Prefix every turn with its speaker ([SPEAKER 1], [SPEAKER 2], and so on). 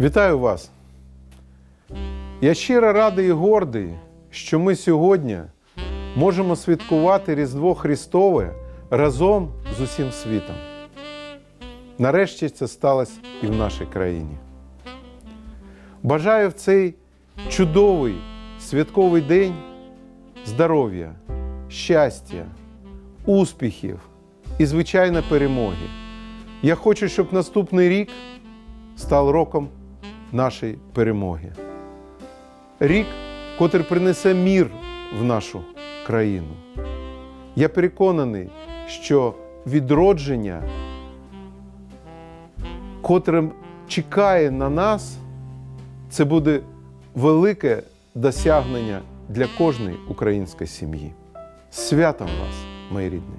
[SPEAKER 1] Вітаю вас! Я щиро радий і гордий, що ми сьогодні можемо святкувати Різдво Христове разом з усім світом. Нарешті це сталося і в нашій країні. Бажаю в цей чудовий святковий день здоров'я, щастя, успіхів і, звичайно, перемоги. Я хочу, щоб наступний рік став роком нашої перемоги. Рік, котрий принесе мір в нашу країну. Я переконаний, що відродження, котрим чекає на нас, це буде велике досягнення для кожної української сім'ї. Святом вас, мої рідні!